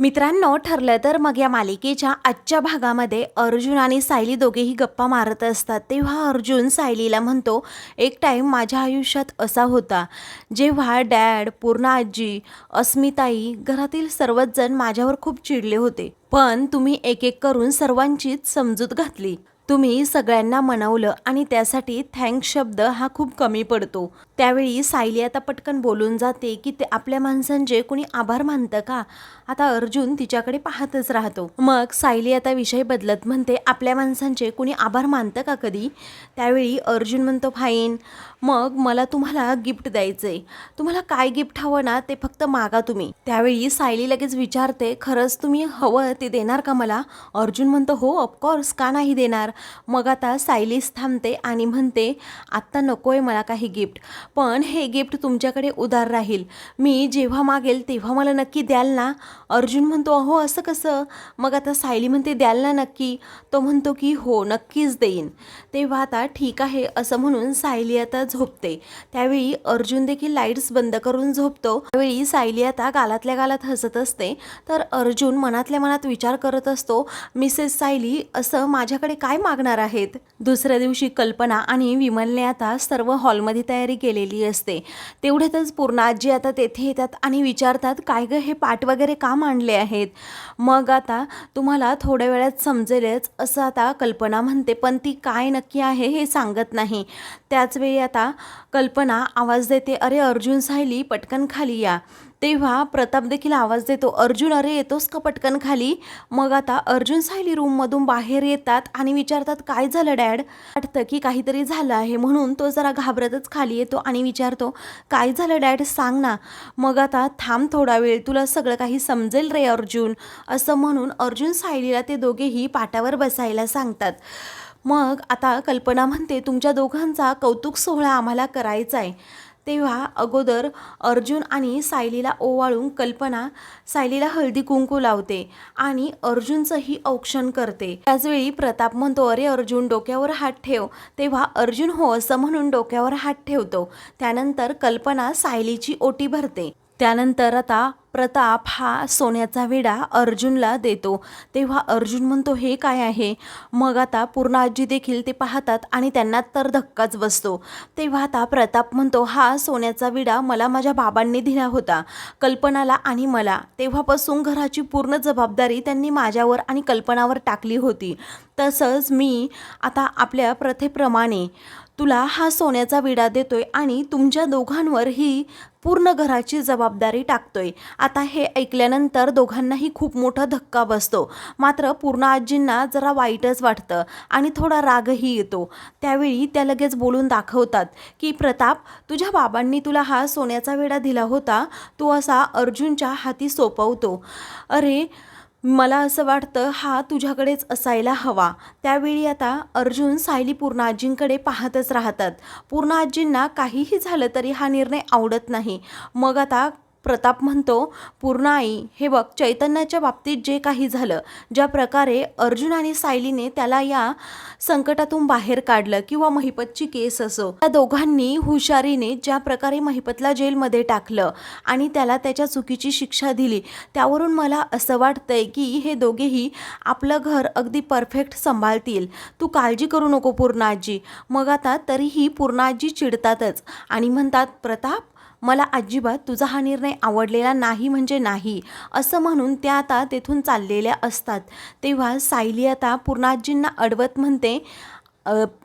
मित्रांनो ठरलं तर मग या मालिकेच्या आजच्या भागामध्ये अर्जुन आणि सायली दोघेही गप्पा मारत असतात. तेव्हा अर्जुन सायलीला म्हणतो एक टाईम माझ्या आयुष्यात असा होता. जेव्हा डॅड पूर्ण आजी अस्मिताई घरातील सर्वच जण माझ्यावर खूप चिडले होते. पण तुम्ही एक एक करून सर्वांचीच समजूत घातली. तुम्ही सगळ्यांना मनवलं आणि त्यासाठी थँक्स शब्द हा खूप कमी पडतो. त्यावेळी सायली आता पटकन बोलून जाते की ते आपल्या माणसांचे कुणी आभार मानतं का? आता अर्जुन तिच्याकडे पाहतच राहतो. मग सायली आता विषय बदलत म्हणते आपल्या माणसांचे कुणी आभार मानतं का कधी? त्यावेळी अर्जुन म्हणतो फाईन. मग मला तुम्हाला गिफ्ट द्यायचं आहे तुम्हाला काय गिफ्ट हवं ना ते फक्त मागा तुम्ही. त्यावेळी सायली लगेच विचारते खरंच तुम्ही हवं ते देणार का मला? अर्जुन म्हणतो हो ऑफकोर्स का नाही देणार? मग आता सायलीच थांबते आणि म्हणते आत्ता नको आहे मला काही गिफ्ट. पण हे गिफ्ट तुमच्याकडे उदार राहील. मी जेव्हा मागेल तेव्हा मला नक्की द्याल ना? अर्जुन म्हणतो अहो असं कसं? मग आता सायली म्हणते द्याल ना नक्की? तो म्हणतो की हो नक्कीच देईन. तेव्हा आता ठीक आहे असं म्हणून सायली आता झोपते. त्यावेळी अर्जुन देखील लाईट्स बंद करून झोपतो. त्यावेळी सायली आता गालातल्या गालात हसत असते. तर अर्जुन मनातल्या मनात विचार करत असतो मिसेस सायली असं माझ्याकडे काय मागणार आहेत? दुसऱ्या दिवशी कल्पना आणि विमलने आता सर्व हॉलमध्ये तयारी केली केलेली असते. तेवढ्यातच पूर्ण आजी आता तेथे येतात आणि विचारतात काय गं हे पाठ वगैरे का मांडले आहेत? मग आता तुम्हाला थोड्या वेळात समजेलच असं आता कल्पना म्हणते पण ती काय नक्की आहे हे सांगत नाही. त्याचवेळी आता कल्पना आवाज देते अरे अर्जुन सायली पटकन खाली या. तेव्हा प्रताप देखील आवाज देतो अर्जुन अरे येतोस का पटकन खाली? मग आता अर्जुन सायली रूममधून बाहेर येतात आणि विचारतात काय झालं डॅड? वाटतं की काहीतरी झालं आहे म्हणून तो जरा घाबरतच खाली येतो आणि विचारतो काय झालं डॅड? सांग ना. मग आता थांब थोडा वेळ तुला सगळं काही समजेल रे अर्जुन. असं म्हणून अर्जुन सायलीला ते दोघेही पाटावर बसायला सांगतात. मग आता कल्पना म्हणते तुमच्या दोघांचा कौतुक सोहळा आम्हाला करायचा आहे तेव्हा अगोदर अर्जुन आणि सायलीला ओवाळून कल्पना सायलीला हळदी कुंकू लावते आणि अर्जुनचंही औक्षण करते. त्याचवेळी प्रताप म्हणतो अरे अर्जुन डोक्यावर हात ठेव. तेव्हा अर्जुन हो असं म्हणून डोक्यावर हात ठेवतो. त्यानंतर कल्पना सायलीची ओटी भरते. त्यानंतर आता प्रताप हा सोन्याचा विडा अर्जुनला देतो. तेव्हा अर्जुन म्हणतो हे काय आहे? मग आता पूर्ण आजी देखील ते पाहतात आणि त्यांना तर धक्काच बसतो. तेव्हा आता प्रताप म्हणतो हा सोन्याचा विडा मला माझ्या बाबांनी दिला होता कल्पनाला आणि मला. तेव्हापासून घराची पूर्ण जबाबदारी त्यांनी माझ्यावर आणि कल्पनावर टाकली होती. तसंच मी आता आपल्या प्रथेप्रमाणे तुला हा सोन्याचा विडा देतोय आणि तुमच्या दोघांवर ही पूर्ण घराची जबाबदारी टाकतोय. आता हे ऐकल्यानंतर दोघांनाही खूप मोठा धक्का बसतो. मात्र पूर्ण आजींना जरा वाईटच वाटतं आणि थोडा रागही येतो. त्यावेळी त्या लगेच बोलून दाखवतात की प्रताप तुझ्या बाबांनी तुला हा सोन्याचा विडा दिला होता. तू असा अर्जुनच्या हाती सोपवतो. अरे मला असं वाटतं हा तुझ्याकडेच असायला हवा. त्यावेळी आता अर्जुन सायली पूर्णाजींकडे पाहतच राहतात. पूर्णाजींना काहीही झालं तरी हा निर्णय आवडत नाही. मग आता प्रताप म्हणतो पूर्णाई हे बघ चैतन्याच्या बाबतीत जे काही झालं ज्या प्रकारे अर्जुन आणि सायलीने त्याला या संकटातून बाहेर काढलं किंवा महिपतची केस असो त्या दोघांनी हुशारीने ज्या प्रकारे महिपतला जेलमध्ये टाकलं आणि त्याला त्याच्या चुकीची शिक्षा दिली त्यावरून मला असं वाटतंय की हे दोघेही आपलं घर अगदी परफेक्ट सांभाळतील. तू काळजी करू नको पूर्णाजी. मग आता तरीही पूर्णाजी चिडतातच आणि म्हणतात प्रताप मला अजिबात तुझा हा निर्णय आवडलेला नाही म्हणजे नाही असं म्हणून त्या आता तेथून चाललेल्या असतात. तेव्हा सायली आता पूर्णाजींना अडवत म्हणते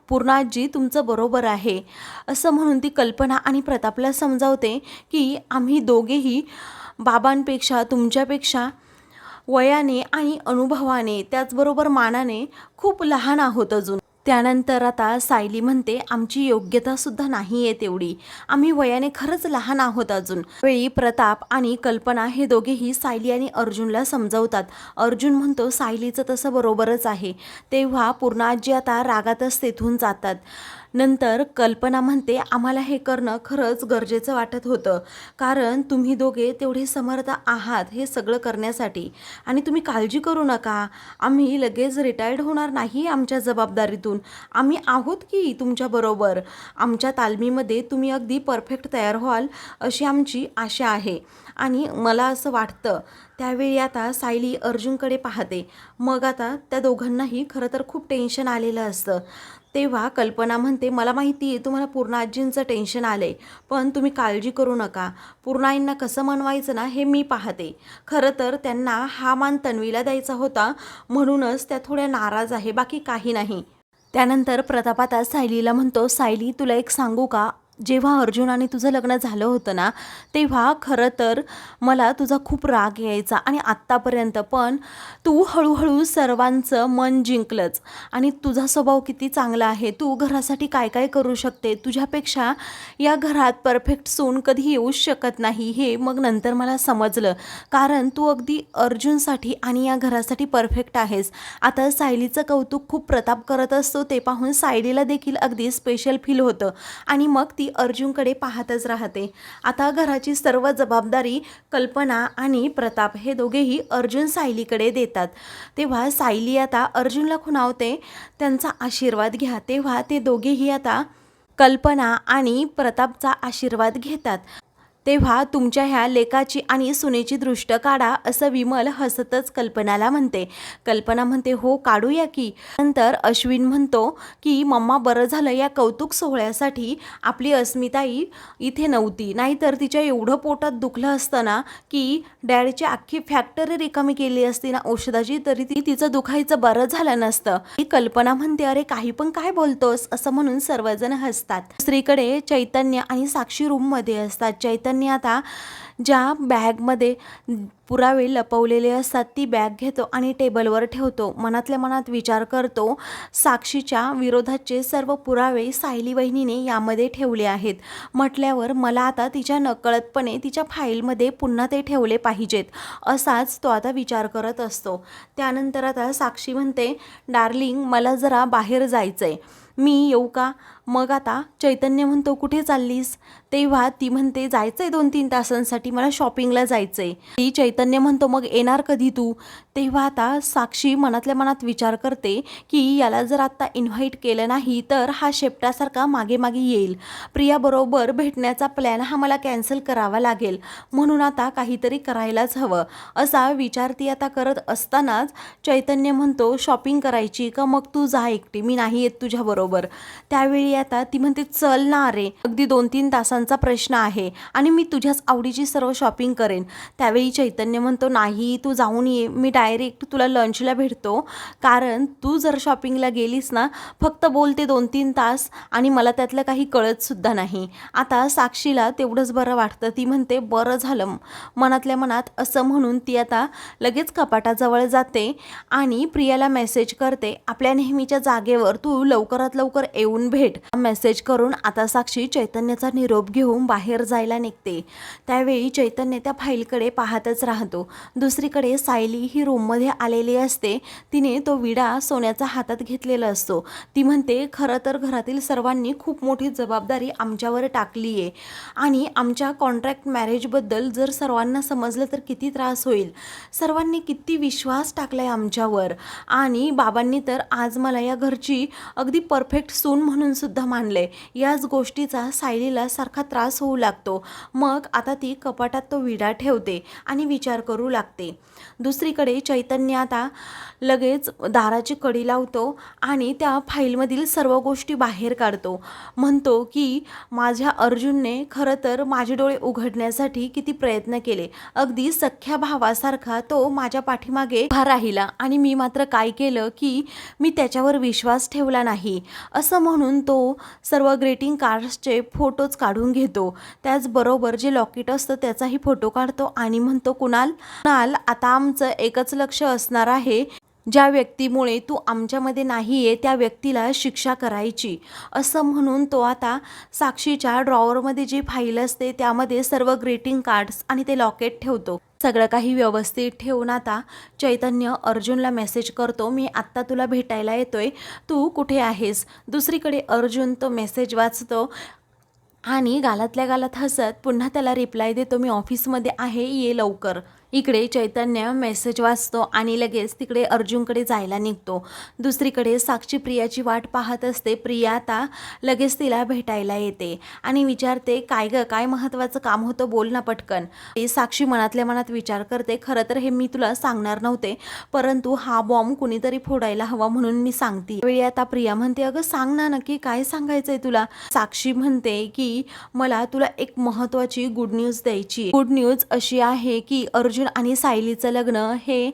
पूर्णाजी तुमचं बरोबर आहे. असं म्हणून ती कल्पना आणि प्रतापला समजावते की आम्ही दोघेही बाबांपेक्षा तुमच्यापेक्षा वयाने आणि अनुभवाने त्याचबरोबर मानाने खूप लहान आहोत अजून. त्यानंतर आता सायली म्हणते आमची योग्यता सुद्धा नाही आहे तेवढी आम्ही वयाने खरंच लहान आहोत अजून. वेळी प्रताप आणि कल्पना हे दोघेही सायली आणि अर्जुनला समजवतात. अर्जुन म्हणतो सायलीचं तसं बरोबरच आहे. तेव्हा पूर्णाजी आता रागातच तेथून जातात. नंतर कल्पना म्हणते आम्हाला हे करणं खरंच गरजेचं वाटत होतं. कारण तुम्ही दोघे तेवढे समर्थ आहात हे सगळं करण्यासाठी. आणि तुम्ही काळजी करू नका. आम्ही लगेच रिटायर्ड होणार नाही आमच्या जबाबदारीतून. आम्ही आहोत की तुमच्याबरोबर आमच्या तालमीमध्ये तुम्ही अगदी परफेक्ट तयार व्हाल अशी आमची आशा आहे. आणि मला असं वाटतं त्यावेळी आता सायली अर्जुनकडे पाहते. मग आता त्या दोघांनाही खरं तर खूप टेन्शन आलेलं असतं. तेव्हा कल्पना म्हणते मला माहिती आहे तुम्हाला पूर्ण आजींचं टेन्शन आलं आहे पण तुम्ही काळजी करू नका. पूर्णाईंना कसं मनवायचं ना हे मी पाहते. खरं तर त्यांना हा मान तन्वीला द्यायचा होता म्हणूनच त्या थोड्या नाराज आहे बाकी काही नाही. त्यानंतर प्रताप आता सायलीला म्हणतो सायली तुला एक सांगू का? जेव्हा अर्जुन आणि तुझं लग्न झालं होतं ना तेव्हा खरं तर मला तुझा खूप राग यायचा आणि आत्तापर्यंत पण तू हळूहळू सर्वांचं मन जिंकलंच आणि तुझा स्वभाव किती चांगला आहे. तू घरासाठी काय काय करू शकते? तुझ्यापेक्षा या घरात परफेक्ट सून कधी येऊच शकत नाही हे मग नंतर मला समजलं. कारण तू अगदी अर्जुनसाठी आणि या घरासाठी परफेक्ट आहेस. आता सायलीचं कौतुक खूप प्रताप करत असतो ते पाहून सायलीला देखील अगदी स्पेशल फील होतं. आणि मग ती अर्जुनकडे पाहतच राहते. आता घराची सर्व जबाबदारी कल्पना आणि प्रताप हे दोघेही अर्जुन सायलीकडे देतात. तेव्हा सायली आता अर्जुनला खुणावते त्यांचा आशीर्वाद घ्या. तेव्हा ते दोघेही आता कल्पना आणि प्रतापचा आशीर्वाद घेतात. तेव्हा तुमच्या ह्या लेखाची आणि सुनेची दृष्ट काढा असं विमल हसतच कल्पनाला म्हणते. कल्पना म्हणते हो काढूया की. नंतर अश्विन म्हणतो की मम्मा बरं झालं या कौतुक सोहळ्यासाठी. आपली अस्मिताई इथे नव्हती. नाहीतर तिच्या एवढं पोटात दुखलं असतं ना की डॅडीची अख्खी फॅक्टरी रिकामी केली असती ना औषधाची तरी ती तिचं दुखायचं बरं झालं नसतं. ही कल्पना म्हणते अरे काही पण काय बोलतोस? असं म्हणून सर्वजण हसतात. दुसरीकडे चैतन्य आणि साक्षी रूममध्ये असतात. चैतन्य त्यांनी आता ज्या बॅगमध्ये पुरावे लपवलेले असतात ती बॅग घेतो आणि टेबलवर ठेवतो. मनातल्या मनात विचार करतो साक्षीच्या विरोधाचे सर्व पुरावे सायली वहिनीने यामध्ये ठेवले आहेत. म्हटल्यावर मला आता तिच्या नकळतपणे तिच्या फाईलमध्ये पुन्हा ते ठेवले पाहिजेत असाच तो आता विचार करत असतो. त्यानंतर आता साक्षी म्हणते डार्लिंग मला जरा बाहेर जायचं आहे मी येऊ का? मग आता चैतन्य म्हणतो कुठे चाललीस? तेव्हा ती म्हणते जायचं आहे दोन तीन तासांसाठी मला शॉपिंगला जायचं आहे ती चैतन्य म्हणतो मग येणार कधी तू? तेव्हा आता साक्षी मनातल्या मनात विचार करते की याला जर आत्ता इन्व्हाइट केलं नाही तर हा शेपटासारखा मागे मागे येईल. प्रियाबरोबर भेटण्याचा प्लॅन हा मला कॅन्सल करावा लागेल. म्हणून आता काहीतरी करायलाच हवं. असा विचार ती आता करत असतानाच चैतन्य म्हणतो शॉपिंग करायची का? मग तू जा एकटी. मी नाही येत तुझ्याबरोबर त्यावेळी आता ती म्हणते चल ना रे अगदी दोन तीन तासांचा प्रश्न आहे आणि मी तुझ्याच आवडीची सर्व शॉपिंग करेन. त्यावेळी चैतन्य म्हणतो नाही तू जाऊन ये मी डायरेक्ट तुला लंचला भेटतो. कारण तू जर शॉपिंगला गेलीस ना फक्त बोलते दोन तीन तास आणि मला त्यातलं काही कळतसुद्धा नाही. आता साक्षीला तेवढंच बरं वाटतं. ती म्हणते बरं झालं. मनातल्या मनात असं म्हणून ती आता लगेच कपाटाजवळ जाते आणि प्रियाला मेसेज करते आपल्या नेहमीच्या जागेवर तू लवकरात लवकर येऊन भेट. मेसेज करून आता साक्षी चैतन्याचा निरोप घेऊन बाहेर जायला निघते. त्यावेळी चैतन्य त्या फाईलकडे पाहतच राहतो. दुसरीकडे सायली ही रूममध्ये आलेली असते. तिने तो विडा सोन्याचा हातात घेतलेला असतो. ती म्हणते खरं तर घरातील सर्वांनी खूप मोठी जबाबदारी आमच्यावर टाकली आहे आणि आमच्या कॉन्ट्रॅक्ट मॅरेजबद्दल जर सर्वांना समजलं तर किती त्रास होईल. सर्वांनी किती विश्वास टाकलाय आमच्यावर. आणि बाबांनी तर आज मला या घरची अगदी परफेक्ट सून म्हणून सुद्धा मानले. याच गोष्टीचा सायलीला सारखा त्रास होऊ लागतो. मग आता ती कपाटात तो विडा ठेवते आणि विचार करू लागते. दुसरीकडे चैतन्य आता लगेच दाराची कडी लावतो आणि त्या फाईलमधील सर्व गोष्टी बाहेर काढतो. म्हणतो की माझ्या अर्जुनने खरं तर माझे डोळे उघडण्यासाठी किती प्रयत्न केले. अगदी सख्या भावासारखा तो माझ्या पाठीमागे उभा राहिला आणि मी मात्र काय केलं की मी त्याच्यावर विश्वास ठेवला नाही. असं म्हणून तो सर्व ग्रीटिंग कार्ड्सचे फोटोज काढून घेतो. त्याचबरोबर जे लॉकेट असतं त्याचाही फोटो काढतो आणि म्हणतो कुणाल कुणाल आता आमचं एकच लक्ष असणार आहे. ज्या व्यक्तीमुळे तू आमच्यामध्ये नाही आहे त्या व्यक्तीला शिक्षा करायची. असं म्हणून तो आता साक्षीच्या ड्रॉवरमध्ये जी फाईल असते त्यामध्ये सर्व ग्रीटिंग कार्ड्स आणि ते लॉकेट ठेवतो. सगळं काही व्यवस्थित ठेवून आता चैतन्य अर्जुनला मेसेज करतो मी आत्ता तुला भेटायला येतोय तू कुठे आहेस? दुसरीकडे अर्जुन तो मेसेज वाचतो आणि गालातल्या गालात हसत पुन्हा त्याला रिप्लाय देतो मी ऑफिसमध्ये आहे ये लवकर. इकडे चैतन्य मेसेज वाचतो आणि लगेच तिकडे अर्जुनकडे जायला निघतो. दुसरीकडे साक्षी प्रियाची वाट पाहत असते. प्रिया आता लगेच तिला भेटायला येते आणि विचारते काय ग काय महत्त्वाचं काम होतं? बोल ना पटकन. साक्षी मनातल्या मनात विचार करते खरं तर हे मी तुला सांगणार नव्हते परंतु हा बॉम्ब कुणीतरी फोडायला हवा म्हणून मी सांगते. वेळी आता प्रिया म्हणते अगं सांग ना नक्की काय सांगायचंय तुला? साक्षी म्हणते की मला तुला एक महत्वाची गुड न्यूज द्यायची गुड न्यूज अशी आहे की अर्जुन आणि सायलीचं लग्न हे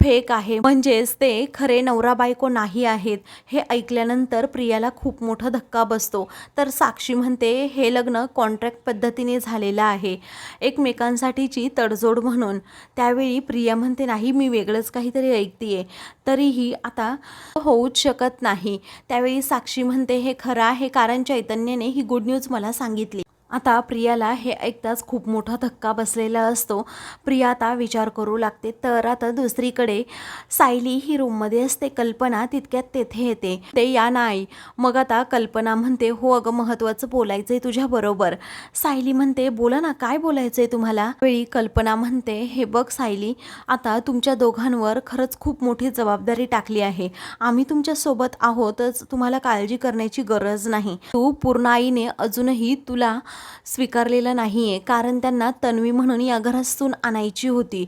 फेक आहे. म्हणजेच ते खरे नवरा बायको नाही आहेत हे ऐकल्यानंतर प्रियाला खूप मोठा धक्का बसतो. तर साक्षी म्हणते हे लग्न कॉन्ट्रॅक्ट पद्धतीने झालेलं आहे. एकमेकांसाठीची तडजोड म्हणून. त्यावेळी प्रिया म्हणते नाही मी वेगळंच काहीतरी ऐकते तरीही आता होऊच शकत नाही. त्यावेळी साक्षी म्हणते हे खरं आहे कारण चैतन्याने ही गुड न्यूज मला सांगितली. आता प्रियाला हे ऐकताच खूप मोठा धक्का बसलेला असतो. प्रिया आता विचार करू लागते. तर आता दुसरीकडे सायली ही रूममध्ये असते. कल्पना तितक्यात तेथे येते. ते या नाही. मग आता कल्पना म्हणते हो अगं महत्त्वाचं बोलायचं आहे तुझ्याबरोबर सायली म्हणते बोला ना काय बोलायचं आहे तुम्हाला? वेळी कल्पना म्हणते हे बघ सायली आता तुमच्या दोघांवर खरंच खूप मोठी जबाबदारी टाकली आहे. आम्ही तुमच्यासोबत आहोतच. तुम्हाला काळजी करण्याची गरज नाही. तू पूर्ण आईने अजूनही तुला स्वीकारलेलं नाही आहे कारण त्यांना तन्वी म्हणून या घरातून आणायची होती.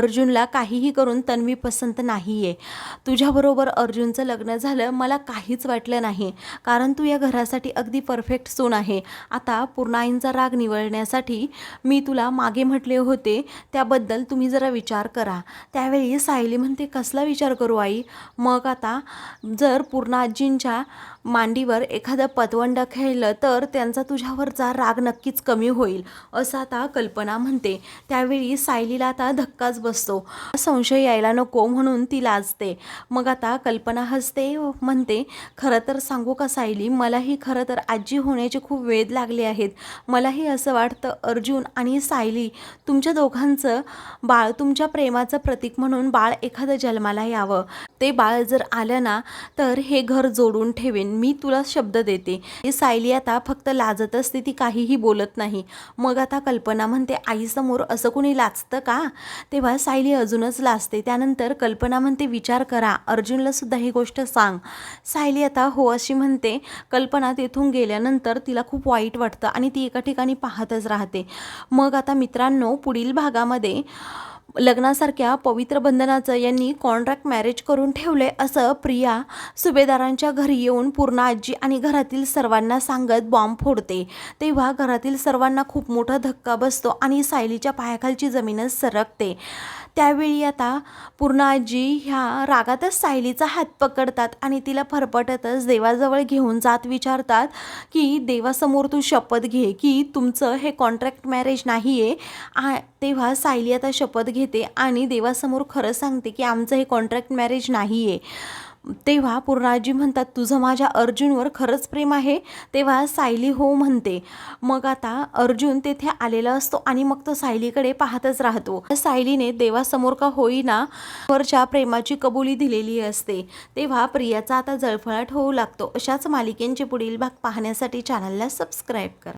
अर्जुनला काहीही करून तन्वी पसंत नाही आहे तुझ्याबरोबर अर्जुनचं लग्न झालं मला काहीच वाटलं नाही. कारण तू या घरासाठी अगदी परफेक्ट सून आहे. आता पूर्णाईंचा राग निवळण्यासाठी मी तुला मागे म्हटले होते. त्याबद्दल तुम्ही जरा विचार करा. त्यावेळी सायली म्हणते कसला विचार करू आई? मग आता जर पूर्णाजींच्या मांडीवर एखादं पतवंड खेळलं तर त्यांचा तुझ्यावरचा राग नक्कीच कमी होईल असं आता कल्पना म्हणते. त्यावेळी सायलीला आता धक्काच बसतो. संशय यायला नको म्हणून ती लाजते. मग आता कल्पना हसते म्हणते खरं तर सांगू का सायली मलाही खरं तर आजी होण्याचे खूप वेध लागले आहेत. मलाही असं वाटतं अर्जुन आणि सायली तुमच्या दोघांचं बाळ तुमच्या प्रेमाचं प्रतीक म्हणून बाळ एखादं जन्माला यावं. ते बाळ जर आलं ना तर हे घर जोडून ठेवेन. मी तुला शब्द देते. ही सायली आता फक्त लाजत असते ती काहीही बोलत नाही. मग आता कल्पना म्हणते आईसमोर असं कोणी लाजतं का? तेव्हा सायली अजूनच लाजते. त्यानंतर कल्पना म्हणते विचार करा. अर्जुनला सुद्धा ही गोष्ट सांग. सायली आता हो अशी म्हणते. कल्पना तेथून गेल्यानंतर तिला खूप वाईट वाटतं आणि ती एका ठिकाणी पाहतच राहते. मग आता मित्रांनो पुढील भागामध्ये लग्नासारख्या पवित्र बंधनाचं यांनी कॉन्ट्रॅक्ट मॅरेज करून ठेवले असं प्रिया सुभेदारांच्या घरी येऊन पूर्ण आजी आणि घरातील सर्वांना सांगत बॉम्ब फोडते. तेव्हा घरातील सर्वांना खूप मोठा धक्का बसतो आणि सायलीच्या पायाखालची जमीनच सरकते. त्यावेळी आता पूर्ण आजी ह्या रागातच सायलीचा हात पकडतात आणि तिला फरफटतच देवाजवळ घेऊन जात विचारतात की देवासमोर तू शपथ घे की तुमचं हे कॉन्ट्रॅक्ट मॅरेज नाही आहे आ तेव्हा सायली आता शपथ घेते आणि देवासमोर खरं सांगते की आमचं हे कॉन्ट्रॅक्ट मॅरेज नाही आहे तेव्हा पूर्णाजी म्हणतात तुझं माझ्या अर्जुनवर खरंच प्रेम आहे? तेव्हा सायली हो म्हणते मग आता अर्जुन तेथे आलेला असतो आणि मग तो सायलीकडे पाहतच राहतो. सायलीने देवासमोर का होईना वरच्या प्रेमाची कबुली दिलेली असते. तेव्हा प्रियाचा आता जळफळाट होऊ लागतो. अशाच मालिकेंचे पुढील भाग पाहण्यासाठी चॅनलला सबस्क्राईब करा.